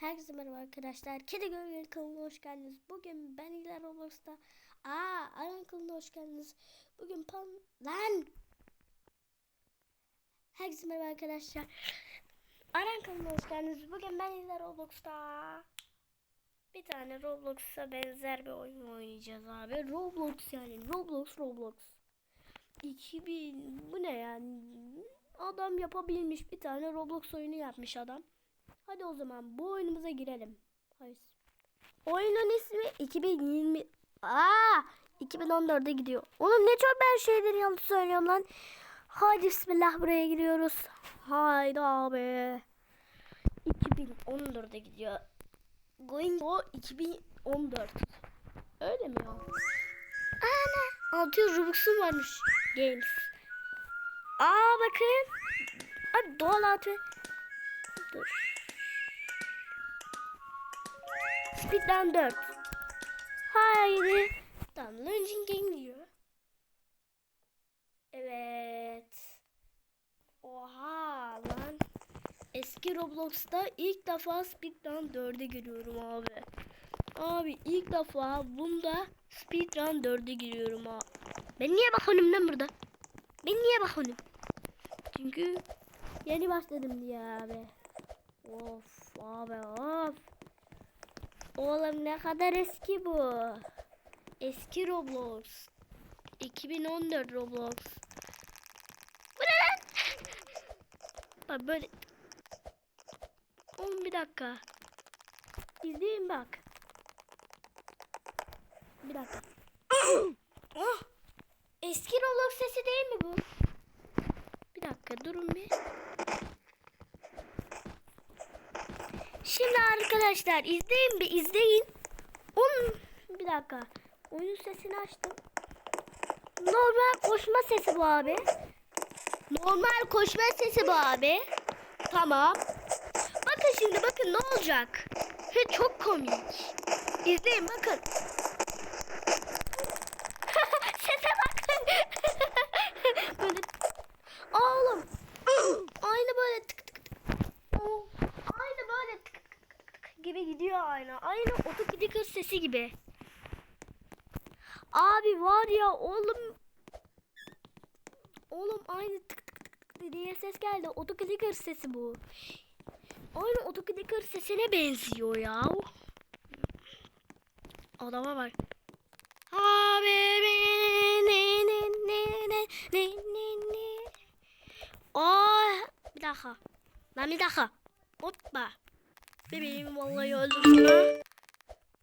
Herkese merhaba arkadaşlar. Kedi Gölge'nin kanalına hoş geldiniz. Bugün ben İler Roblox'ta. Aa, Aran kanalına hoş geldiniz. Bugün pan... Lan! Herkese merhaba arkadaşlar. Aran kanalına hoş geldiniz. Bugün ben İler Roblox'ta. Bir tane Roblox'a benzer bir oyun oynayacağız abi. Roblox yani. Roblox, Roblox. 2000 bu ne yani? Adam yapabilmiş bir tane Roblox oyunu yapmış adam. Hadi o zaman bu oyunumuza girelim. Hayır. Oyunun ismi 2020 Aa 2014'e gidiyor. Oğlum ne çok ben şeyleri yanlış söylüyorum lan. Hadi bismillah buraya giriyoruz. Haydi abi. 2014'e gidiyor. Going o 2014. Öyle mi ya? Ana 600 Robux'um varmış. Games. Aa bakın. Abi doğal atı. Dur. Speedrun 4. Haydi. Tamam launching game diyor. Evet. Oha lan. Eski Roblox'ta ilk defa Speedrun 4'e giriyorum abi. Abi ilk defa bunda Speedrun 4'e giriyorum ha. Ben niye bakıyorum lan burada? Ben niye bakıyorum? Çünkü yeni başladım diye abi. Of abi of. Oğlum ne kadar eski bu. Eski Roblox. 2014 Roblox. Bu ne lan? Bak böyle. Oğlum bir dakika. İzleyin bak. Bir dakika. oh! Eski Roblox sesi değil mi bu? Bir dakika durun bir. Şimdi arkadaşlar izleyin bir izleyin. Onun bir dakika. Oyun sesini açtım. Normal koşma sesi bu abi. Normal koşma sesi bu abi. Tamam. Bakın şimdi bakın ne olacak. Ve çok komik. İzleyin bakın. Sese bakın. böyle oğlum. Aynı böyle tık tık tık. Oo, Aynı böyle tık tık tık tık tık gibi gidiyor aynı. Aynı sesi gibi. Abi var ya oğlum. Oğlum aynı tık tık tık tık diye ses geldi. Otokliker sesi bu. Aynı otokliker sesine benziyor ya. Adama bak. Abi ne ne ne ne ne ne ne. Aa, bir dakika. Lan bir dakika. Hoppa. Bebeğim vallahi sana.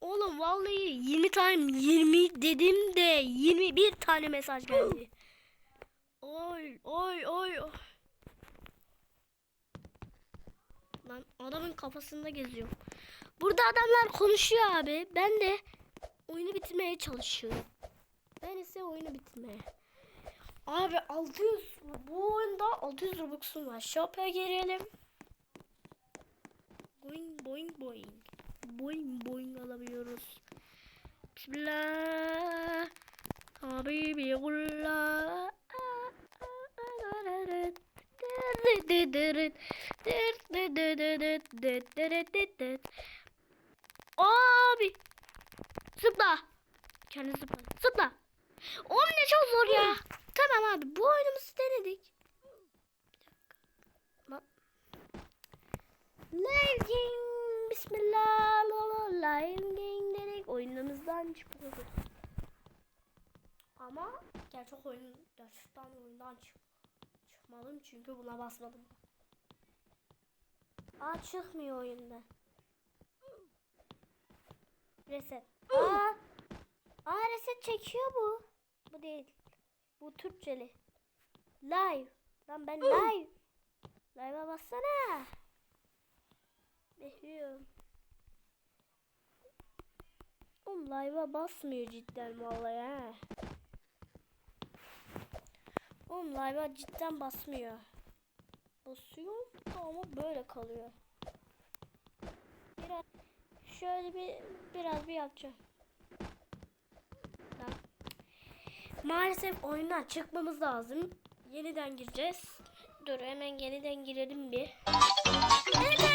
Oğlum vallahi 20 tane 20 dedim de 21 tane mesaj geldi. Oy oy oy. oy. Lan adamın kafasında geziyor. Burada adamlar konuşuyor abi. Ben de oyunu bitirmeye çalışıyorum. Ben ise oyunu bitirmeye. Abi 600 bu oyunda 600 Robux'um var. Shop'a girelim. Boing boing boing. Boing boing alabiliyoruz. Bismillah. Habibi kullah. Abi. Zıpla. Kendi zıpla. Zıpla. Oğlum ne çok zor ya. Tamam abi bu oyunumuzu denedik. Live Bismillah. La la live game dedik. Oyunumuzdan çıkıyoruz. Ama gerçek oyun gerçekten oyundan çık çıkmalıyım çünkü buna basmadım. Aa çıkmıyor oyunda. Reset. Aa, aa reset çekiyor bu. Bu değil. Bu Türkçeli. Live. Lan ben live. Live'a bassana. Bekliyorum. Oğlum live'a basmıyor cidden vallahi ha. Oğlum live'a cidden basmıyor. Basıyor da ama böyle kalıyor. Biraz şöyle bir biraz bir yapacağım. Maalesef oyundan çıkmamız lazım. Yeniden gireceğiz. Dur hemen yeniden girelim bir. Evet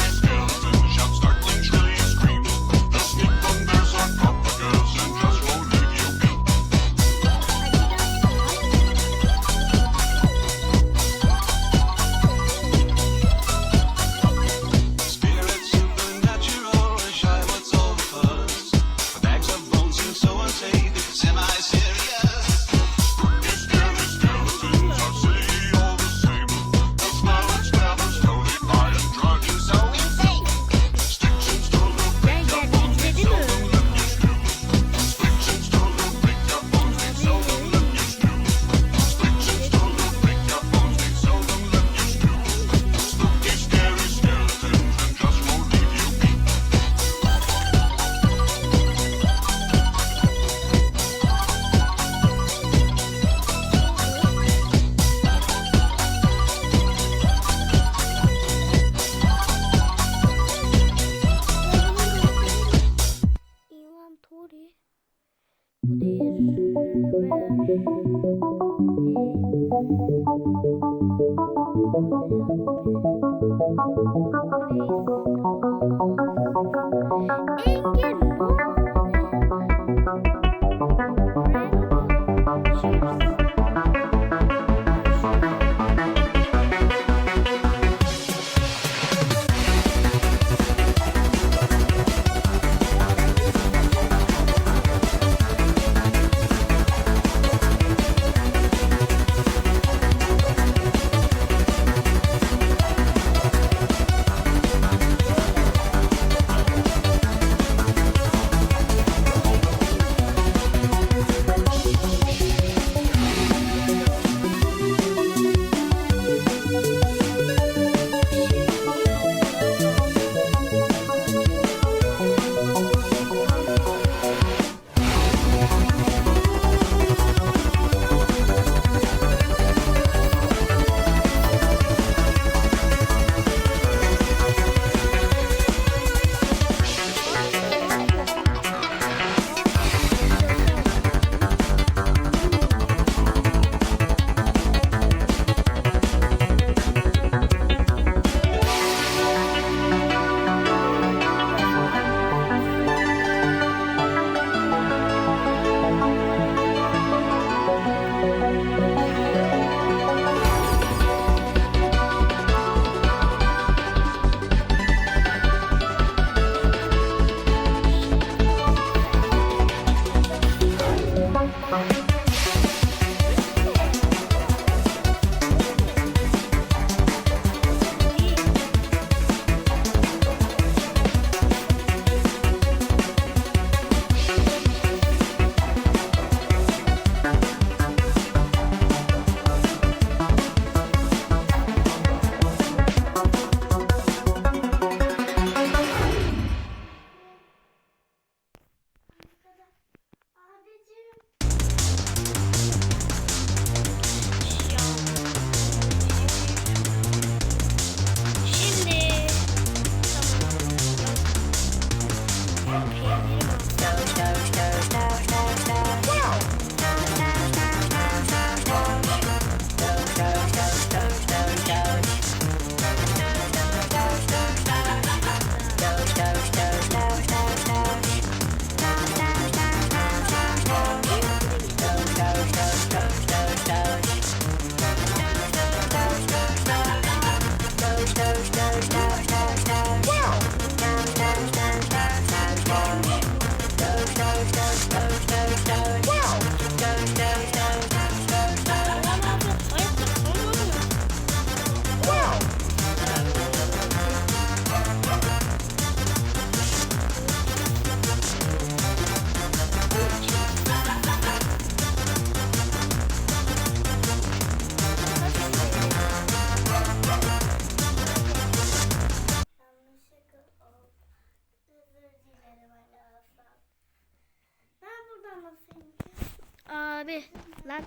abi. Lan.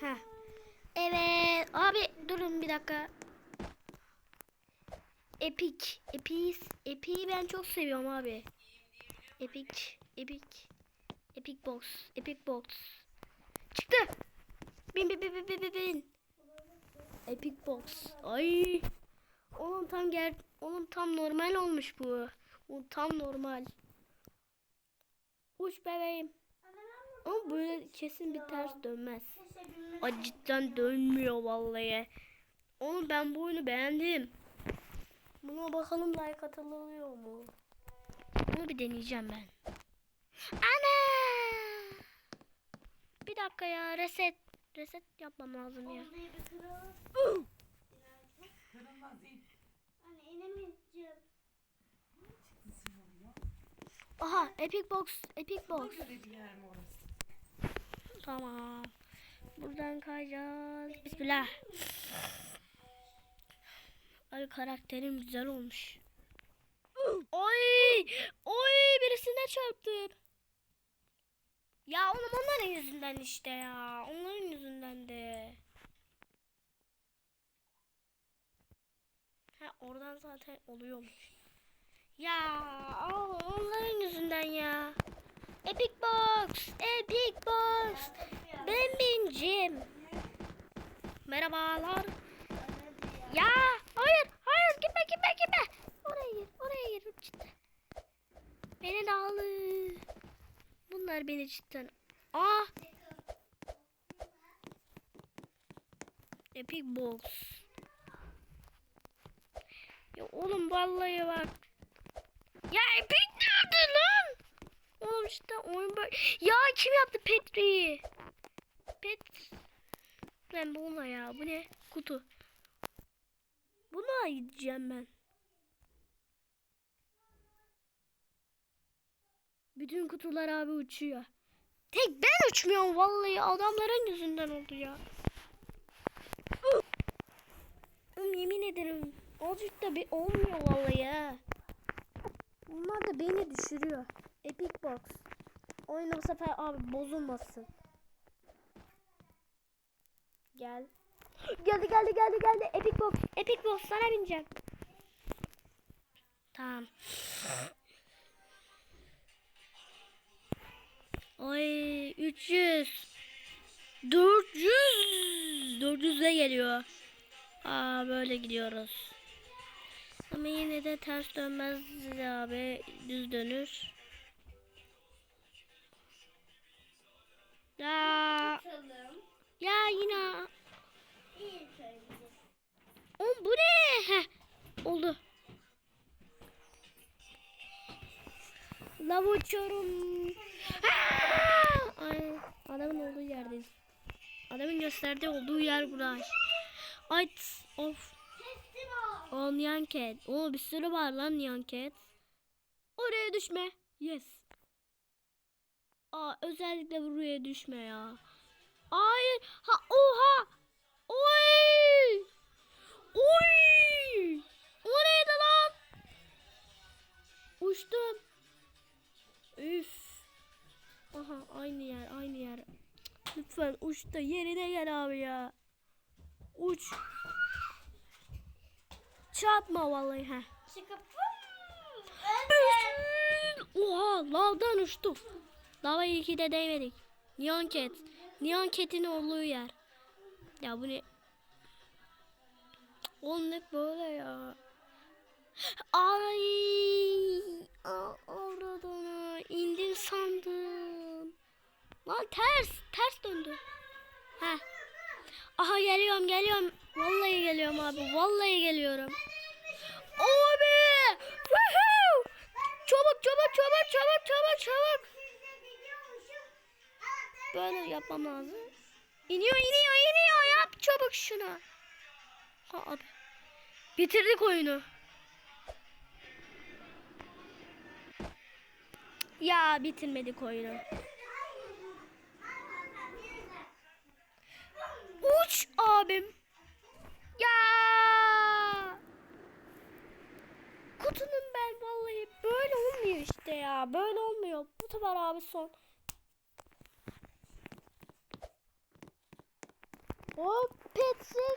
Ha. Evet. Abi durun bir dakika. Epic. Epis. Epic'i ben çok seviyorum abi. Epic. Epic. Epic box. Epic box. Çıktı. Bin bin bin bin bin bin. bin. Epic box. Ay. Onun tam ger onun tam normal olmuş bu. O tam normal. Uç bebeğim. Ama böyle kesin bir ters dönmez. Ay cidden dönmüyor vallahi. Oğlum ben bu oyunu beğendim. Buna bakalım like atılıyor mu? Bunu bir deneyeceğim ben. Ana! Bir dakika ya reset. Reset yapmam lazım ya. Kırılmaz. Anne inemeyeceğim. Aha Epic Box. Epic Box. göre bir yer mi orası? Tamam. Buradan kayacağız. Bismillah. Ay karakterim güzel olmuş. Oy! Oy! Birisine çarptım. Ya oğlum onların yüzünden işte ya. Onların yüzünden de. Ha oradan zaten oluyormuş. Ya onların yüzünden ya. Epic Box! Epic Box! Ben Bincim. Merhabalar. Ya hayır hayır gitme gitme gitme. Oraya gir oraya gir cidden. Beni de. Bunlar beni cidden. Aa. Epic Box. Ya oğlum vallahi bak. Ya Epic işte oyun böyle. Ya kim yaptı Petri'yi? Pet. Ben bununla ya. Bu ne? Kutu. Buna gideceğim ben. Bütün kutular abi uçuyor. Tek ben uçmuyorum vallahi adamların yüzünden oldu ya. Oğlum yemin ederim. Azıcık da bir olmuyor vallahi ya. Bunlar da beni düşürüyor. Epic Box. Oyun bu sefer abi bozulmasın. Gel. Geldi geldi geldi geldi. Epic Box. Epic Box sana bineceğim. Tamam. Ay 300. 400. 400 de geliyor. Aa böyle gidiyoruz. Ama yine de ters dönmez abi. Düz dönür. Ya ya yine İlk önce. o bu ne? Heh, oldu. Lav uçuyorum. Ay, adamın olduğu yerdeyiz. Adamın gösterdiği olduğu yer burası. Ay of. Teslim ol. O Nyan Cat. O bir sürü var lan Nyan Cat. Oraya düşme. Yes. Aa özellikle buraya düşme ya. Hayır. Ha oha. Oy. Oy. O neydi lan? Uçtum. Üf. Aha aynı yer aynı yer. Lütfen uç da yerine gel abi ya. Uç. Çarpma vallahi ha. Çıkıp. Oha lavdan uçtuk. Lava iyi ki de değmedik. Neon Cat. Neon Cat'in olduğu yer. Ya bu ne? Oğlum ne böyle ya? Ay! Aa, Avradını indim sandım. Lan ters, ters döndü. Ha. Aha geliyorum, geliyorum. Vallahi geliyorum abi. Vallahi geliyorum. Abi! Woohoo! Çabuk çabuk çabuk çabuk çabuk çabuk. Böyle yapmam lazım. İniyor iniyor iniyor yap çabuk şunu. Ha abi. Bitirdik oyunu. Ya bitirmedik oyunu. Uç abim. Ya. Kutunun ben vallahi böyle olmuyor işte ya. Böyle olmuyor. Bu sefer abi son. Oh, Petsy.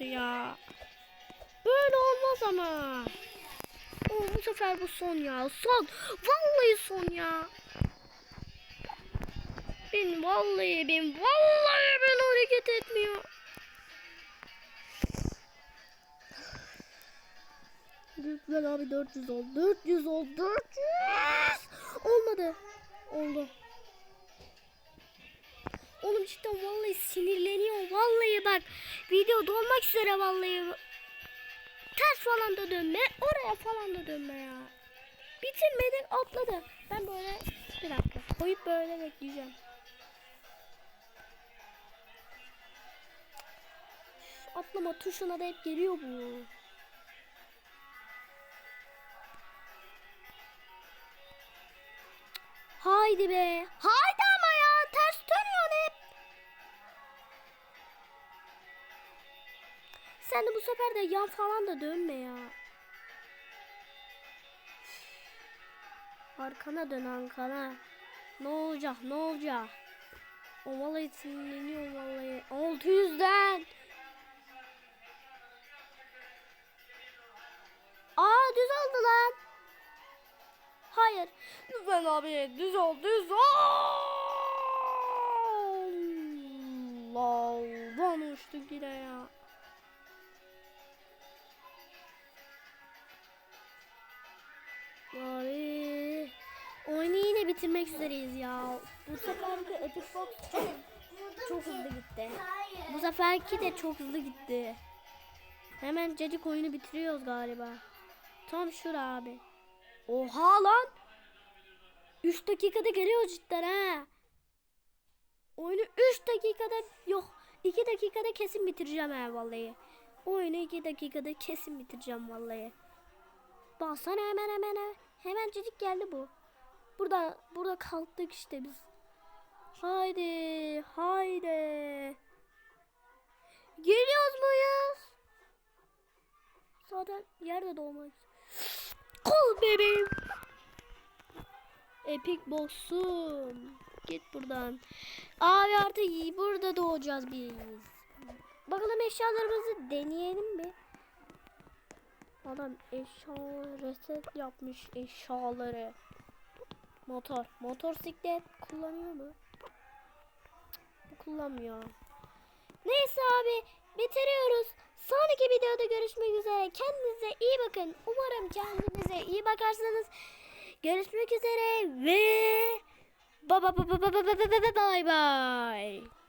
Kötü ya. Böyle olmaz ama. Oo, bu sefer bu son ya. Son. Vallahi son ya. Ben vallahi ben vallahi ben hareket etmiyor. Lütfen abi 400 ol. 400 ol. 400. Olmadı. Oldu. Oğlum cidden vallahi sinirleniyor. Vallahi bak video dolmak üzere vallahi. Ters falan da dönme. Oraya falan da dönme ya. Bitirmedik atladı. Ben böyle bir dakika koyup böyle bekleyeceğim. Atlama tuşuna da hep geliyor bu. Haydi be. Haydi Sen de bu sefer de yan falan da dönme ya. Arkana dön arkana. Ne olacak ne olacak? O vallahi sinirleniyor vallahi. 600'den. Aa düz oldu lan. Hayır. Lütfen abi düz ol düz ol. Allah'dan uçtuk yine bitirmek üzereyiz ya. Bu seferki Epic Box çok, çok hızlı gitti. Bu seferki de çok hızlı gitti. Hemen cacık oyunu bitiriyoruz galiba. Tam şura abi. Oha lan. 3 dakikada geliyor cidden ha. Oyunu 3 dakikada yok. 2 dakikada kesin bitireceğim ha vallahi. Oyunu 2 dakikada kesin bitireceğim vallahi. Baksana hemen hemen hemen. Hemen cacık geldi bu. Burada burada kalktık işte biz. Haydi haydi. Geliyoruz muyuz? Zaten yerde doğmak. Kol bebeğim. Epic boss'um. Git buradan. Abi artık burada doğacağız biz. Bakalım eşyalarımızı deneyelim bir. Adam eşya reset yapmış eşyaları. Motor. Motorsiklet kullanıyor mu? Bu kullanmıyor. Neyse abi bitiriyoruz. Sonraki videoda görüşmek üzere. Kendinize iyi bakın. Umarım kendinize iyi bakarsınız. Görüşmek üzere ve bye bye bye bye bye bye bye.